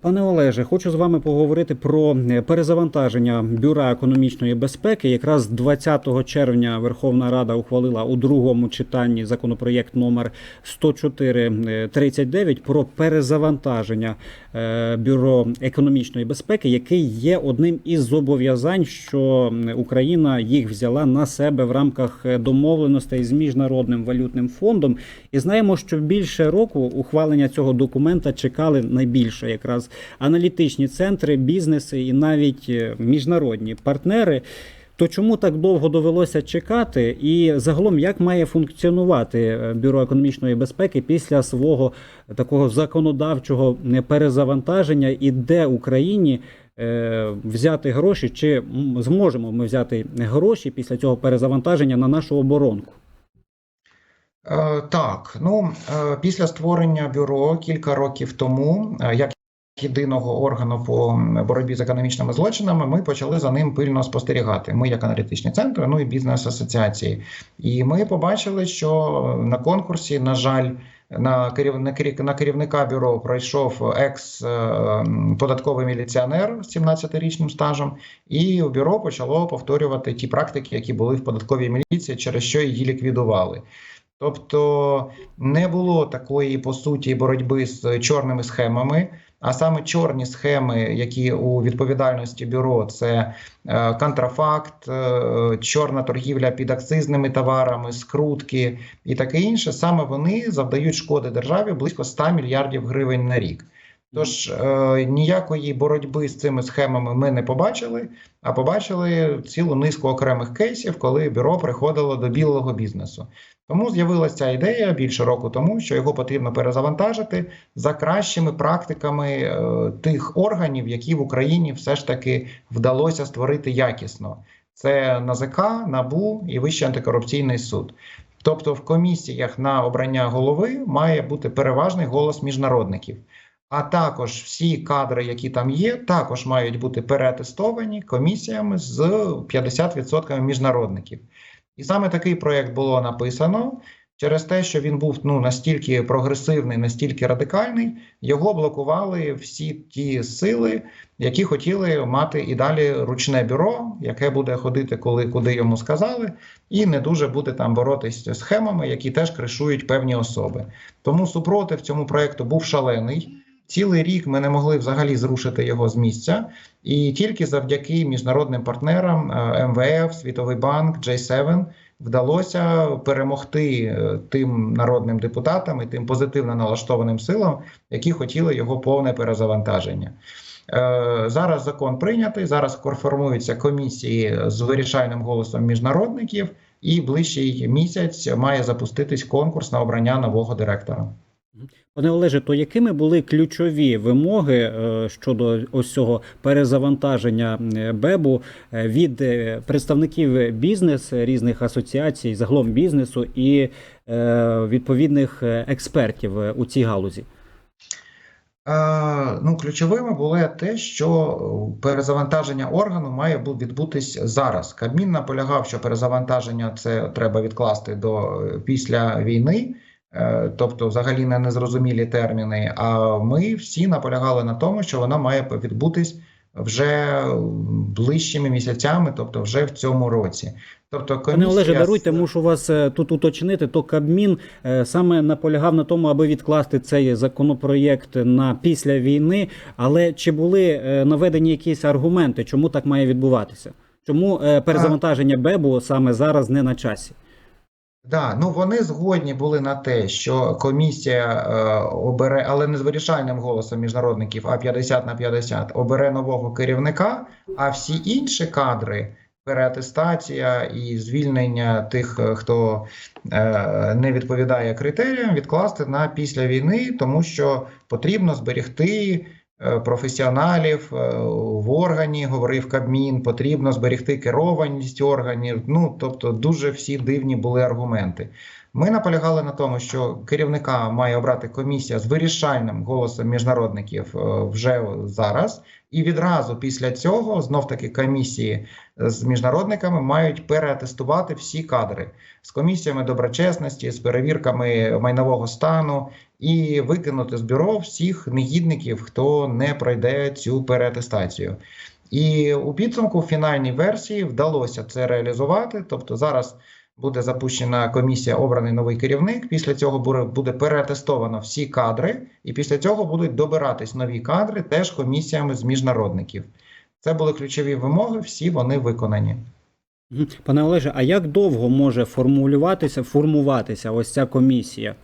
Пане Олеже, хочу з вами поговорити про е, перезавантаження бюра економічної безпеки. Якраз 20 червня Верховна Рада ухвалила у другому читанні законопроєкт номер 10439 про перезавантаження е, бюро економічної безпеки, який є одним із зобов'язань, що Україна їх взяла на себе в рамках е, домовленостей з міжнародним валютним фондом. І знаємо, що більше року ухвалення цього документа чекали найбільше якраз аналітичні центри, бізнеси і навіть е, міжнародні партнери. То чому так довго довелося чекати, і загалом як має функціонувати е, бюро економічної безпеки після свого такого законодавчого е, перезавантаження, і де Україні взяти гроші, чи зможемо ми взяти гроші після цього перезавантаження на нашу оборонку? Так, ну після створення бюро кілька років тому, як єдиного органу по боротьбі з економічними злочинами, ми почали за ним пильно спостерігати. Ми, як аналітичні центри, ну і бізнес-асоціації. І ми побачили, що на конкурсі, на жаль, на керівника, на керівника бюро пройшов екс е, податковий міліціонер з 17-річним стажем, і бюро почало повторювати ті практики, які були в податковій міліції, через що її ліквідували. Тобто не було такої по суті боротьби з чорними схемами. А саме чорні схеми, які у відповідальності бюро, це е, контрафакт, е, чорна торгівля під акцизними товарами, скрутки і таке інше. Саме вони завдають шкоди державі близько 100 мільярдів гривень на рік. Тож е, ніякої боротьби з цими схемами ми не побачили, а побачили цілу низку окремих кейсів, коли бюро приходило до білого бізнесу. Тому з'явилася ця ідея більше року тому, що його потрібно перезавантажити за кращими практиками е, тих органів, які в Україні все ж таки вдалося створити якісно. Це НАЗК, НАБУ і Вищий антикорупційний суд. Тобто, в комісіях на обрання голови має бути переважний голос міжнародників. А також всі кадри, які там є, також мають бути переатестовані комісіями з 50% міжнародників. І саме такий проєкт було написано через те, що він був ну настільки прогресивний, настільки радикальний, його блокували всі ті сили, які хотіли мати і далі ручне бюро, яке буде ходити, коли куди йому сказали, і не дуже буде там боротись з схемами, які теж кришують певні особи. Тому супротив цьому проєкту був шалений. Цілий рік ми не могли взагалі зрушити його з місця, і тільки завдяки міжнародним партнерам е, МВФ, Світовий банк, J7 вдалося перемогти е, тим народним депутатам і тим позитивно налаштованим силам, які хотіли його повне перезавантаження. Е, Зараз закон прийнятий. Зараз формуються комісії з вирішальним голосом міжнародників, і ближчий місяць має запуститись конкурс на обрання нового директора. Пане Олеже, то якими були ключові вимоги е, щодо ось цього перезавантаження БЕБу е, від е, представників бізнесу різних асоціацій, загалом бізнесу і відповідних експертів у цій галузі? Ну, ключовими було те, що перезавантаження органу має бу- відбутись зараз. Кабмін наполягав, що перезавантаження це треба відкласти до після війни, тобто взагалі не незрозумілі терміни. А ми всі наполягали на тому, що вона має відбутись вже ближчими місяцями, тобто вже в цьому році. Тобто, Пане Олеже, даруйте, мушу вас е, тут уточнити. То Кабмін е, саме наполягав на тому, аби відкласти цей законопроєкт на після війни. Але чи були е, наведені якісь аргументи, чому так має відбуватися? Чому е, перезавантаження БЕБу саме зараз не на часі? Да, ну вони згодні були на те, що комісія е, обере, але не з вирішальним голосом міжнародників, а 50 на 50, обере нового керівника, а всі інші кадри, переатестація і звільнення тих, е, хто е, не відповідає критеріям, відкласти на після війни, тому що потрібно зберегти. Е, Професіоналів е, в органі говорив Кабмін, потрібно зберегти керованість органів. Ну тобто, дуже всі дивні були аргументи. Ми наполягали на тому, що керівника має обрати комісія з вирішальним голосом міжнародників е, вже зараз, і відразу після цього знов таки комісії з міжнародниками мають переатестувати всі кадри з комісіями доброчесності, з перевірками майнового стану і викинути з бюро всіх негідників, хто не пройде цю переатестацію. І у підсумку в фінальній версії вдалося це реалізувати. Тобто зараз буде запущена комісія, обраний новий керівник. Після цього буде- переатестовано всі кадри, і після цього будуть добиратись нові кадри теж комісіями з міжнародників. Це були ключові вимоги, всі вони виконані. Пане Олеже, а як довго може формулюватися, формуватися ось ця комісія?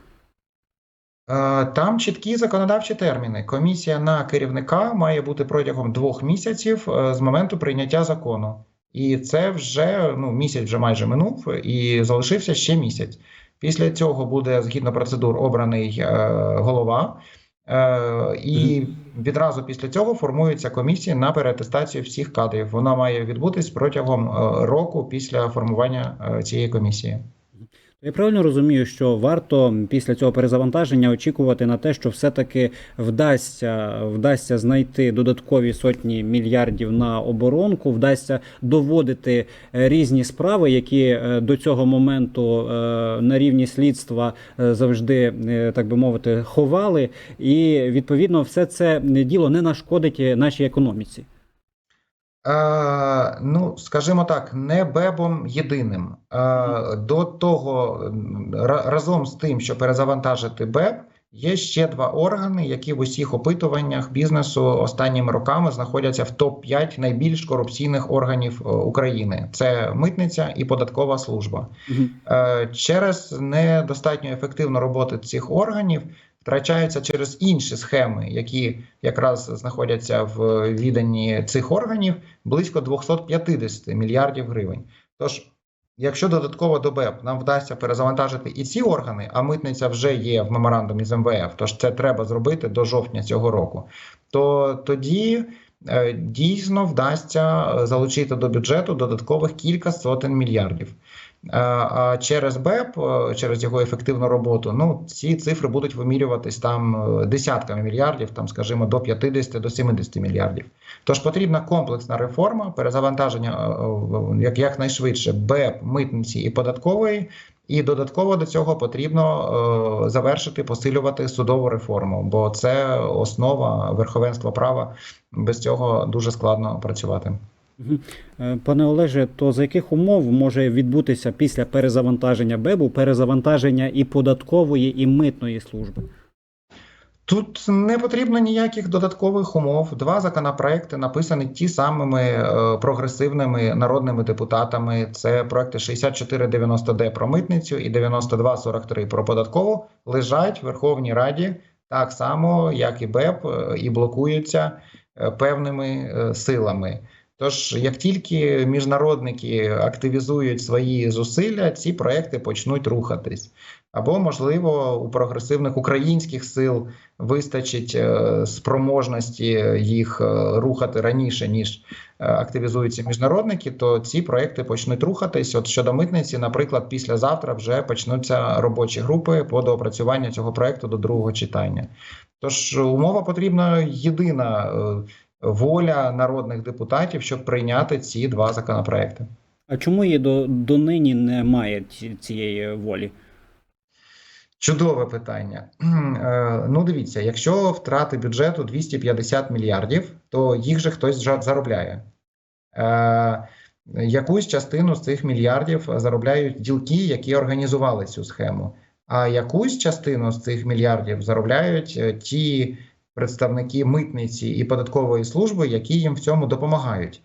Е, Там чіткі законодавчі терміни. Комісія на керівника має бути протягом двох місяців е, з моменту прийняття закону. І це вже ну, місяць вже майже минув, і залишився ще місяць. Після цього буде згідно процедур обраний е, голова, е, і відразу після цього формується комісія на переатестацію всіх кадрів. Вона має відбутись протягом е, року після формування е, цієї комісії. Я правильно розумію, що варто після цього перезавантаження очікувати на те, що все-таки вдасться, вдасться знайти додаткові сотні мільярдів на оборонку, вдасться доводити е, різні справи, які е, до цього моменту е, на рівні слідства завжди, так би мовити, ховали, і відповідно все це діло не нашкодить нашій економіці. Е, ну, скажімо так, не бебом єдиним. Е, до того, разом з тим, що перезавантажити БЕБ, є ще два органи, які в усіх опитуваннях бізнесу останніми роками знаходяться в топ-5 найбільш корупційних органів е, України: це митниця і податкова служба. Через недостатньо ефективну роботу цих органів втрачаються через інші схеми, які якраз знаходяться в віданні цих органів, близько 250 мільярдів гривень. Тож, якщо додатково до БЕП нам вдасться перезавантажити і ці органи, а митниця вже є в меморандумі з МВФ, тож це треба зробити до жовтня цього року, то тоді. е, Дійсно вдасться залучити до бюджету додаткових кілька сотень мільярдів. А- через БЕП, е, через його ефективну роботу, ну ці цифри будуть вимірюватись там е, десятками мільярдів, там, скажімо, до 50 до 70 мільярдів. Тож потрібна комплексна реформа, перезавантаження е, як якнайшвидше БЕП, митниці і податкової. І додатково до цього потрібно е, завершити, посилювати судову реформу, бо це основа верховенства права. Без цього дуже складно працювати. Е, Пане Олеже, то за яких умов може відбутися після перезавантаження БЕБу перезавантаження і податкової, і митної служби? Тут не потрібно ніяких додаткових умов. Два законопроекти написані ті самими е, прогресивними народними депутатами. Це проекти 6490Д про митницю і 9243 про податкову лежать в Верховній Раді так само, як і БЕП, е, і блокуються певними силами. Тож, як тільки міжнародники активізують свої зусилля, ці проекти почнуть рухатись. Або, можливо, у прогресивних українських сил вистачить е, спроможності їх е, рухати раніше, ніж е, активізуються міжнародники, то ці проекти почнуть рухатись. От щодо митниці, наприклад, післязавтра вже почнуться робочі групи по доопрацюванню цього проекту до другого читання. Тож умова потрібна єдина воля народних депутатів, щоб прийняти ці два законопроекти. А чому її до, донині немає цієї волі? Чудове питання. Е, Ну, дивіться, якщо втрати бюджету 250 мільярдів, то їх же хтось заробляє. Е, Якусь частину з цих мільярдів заробляють ділки, які організували цю схему. А якусь частину з цих мільярдів заробляють е, ті представники митниці і податкової служби, які їм в цьому допомагають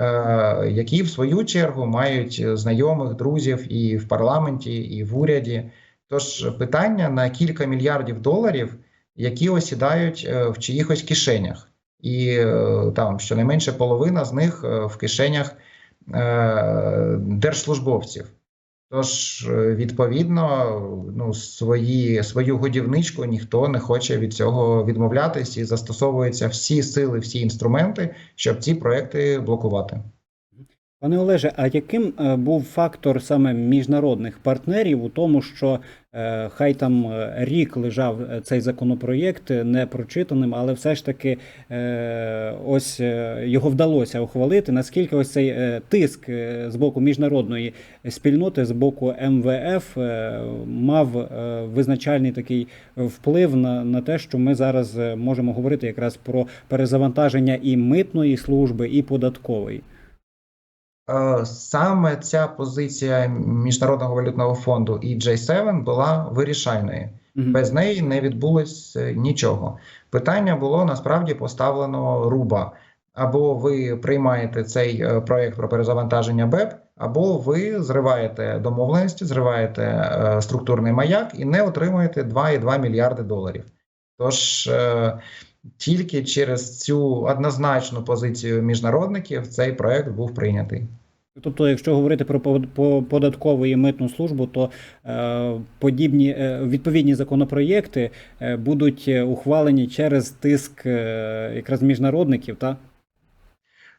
е, які в свою чергу мають знайомих, друзів і в парламенті, і в уряді. Тож питання на кілька мільярдів доларів, які осідають е, в чиїхось кишенях, і е, там щонайменше половина з них е, в кишенях е, держслужбовців. Тож, е, відповідно, ну, свої, свою годівничку ніхто не хоче від цього відмовлятись і застосовуються всі сили, всі інструменти, щоб ці проекти блокувати. Пане Олеже, а яким е, був фактор саме міжнародних партнерів у тому, що е, хай там е, рік лежав цей законопроєкт непрочитаним, але все ж таки ось його вдалося ухвалити. Наскільки ось цей тиск з боку міжнародної спільноти, з боку МВФ мав визначальний такий вплив на, на те, що ми зараз можемо говорити якраз про перезавантаження і митної служби, і податкової. Е, Саме ця позиція Міжнародного валютного фонду і J7 була вирішальною. Мгм. Без неї не відбулось е, нічого. Питання було насправді поставлено руба. Або ви приймаєте цей е, проект про перезавантаження БЕП, або ви зриваєте домовленості, зриваєте е, структурний маяк і не отримуєте 2,2 мільярди доларів. Тож е, тільки через цю однозначну позицію міжнародників цей проект був прийнятий. Тобто, якщо говорити про по- по- податкову і митну службу, то е, подібні е, відповідні законопроєкти е, будуть е, ухвалені через тиск е, якраз міжнародників, та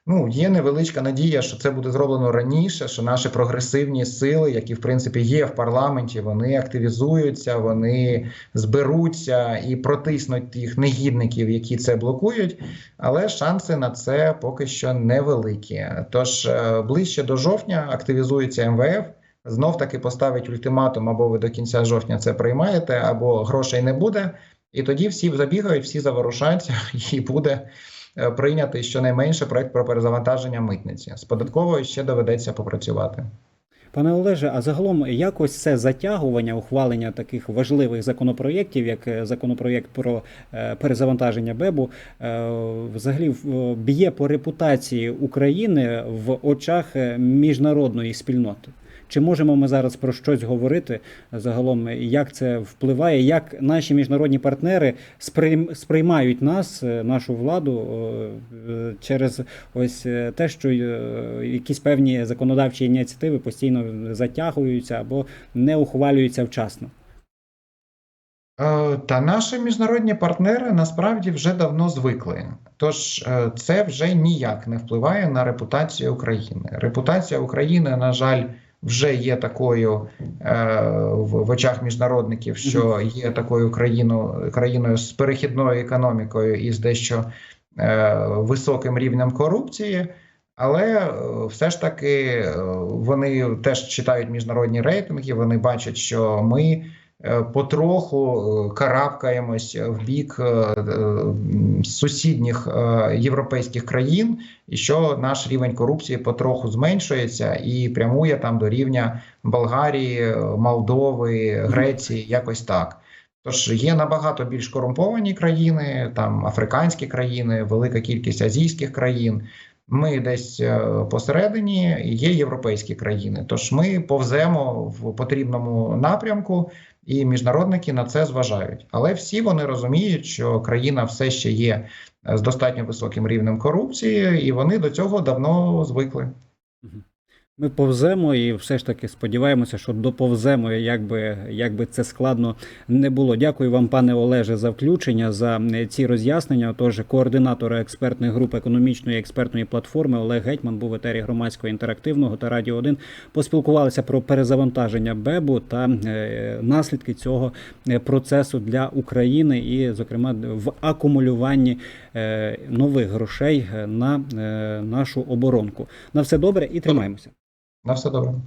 Ну, є невеличка надія, що це буде зроблено раніше, що наші прогресивні сили, які в принципі є в парламенті, вони активізуються, вони зберуться і протиснуть тих негідників, які це блокують. Але шанси на це поки що невеликі. Тож е, ближче до жовтня активізується МВФ. Знов таки поставить ультиматум, або ви до кінця жовтня це приймаєте, або грошей не буде. І тоді всі забігають, всі заворушаться, і буде прийнятий щонайменше проект про перезавантаження митниці. З податковою ще доведеться попрацювати. Пане Олеже, а загалом якось це затягування ухвалення таких важливих законопроєктів, як е, законопроєкт про е, перезавантаження БЕБу, е, взагалі б'є по репутації України в очах е, міжнародної спільноти. Чи можемо ми зараз про щось говорити загалом, як це впливає, як наші міжнародні партнери сприймають нас, е, нашу владу, е, через ось е, те, що якісь певні законодавчі ініціативи постійно затягуються або не ухвалюються вчасно? Та наші міжнародні партнери насправді вже давно звикли. Тож це вже ніяк не впливає на репутацію України. Репутація України, на жаль, вже є такою е, в в очах міжнародників, що є такою країною, країною з перехідною економікою і з дещо е, високим рівнем корупції. Але е, все ж таки вони теж читають міжнародні рейтинги. Вони бачать, що ми потроху е, карабкаємось в бік е, е, сусідніх е, європейських країн, і що наш рівень корупції потроху зменшується і прямує там до рівня Болгарії, Молдови, Греції, якось так. Тож є набагато більш корумповані країни, там африканські країни, велика кількість азійських країн. Ми десь е, посередині є європейські країни. Тож ми повземо в потрібному напрямку, і міжнародники на це зважають. Але всі вони розуміють, що країна все ще є е, з достатньо високим рівнем корупції, і вони до цього давно звикли. Ми повземо і все ж таки сподіваємося, що доповземо, як би, як би це складно не було. Дякую вам, пане Олеже, за включення, за е, ці роз'яснення. Тож координатор експертних груп економічної експертної платформи Олег Гетьман був в етері громадського інтерактивного та радіо 1. Поспілкувалися про перезавантаження БЕБу та е, наслідки цього е, процесу для України, і, зокрема, в акумулюванні нових грошей на нашу оборонку. На все добре і тримаємося. На все добре.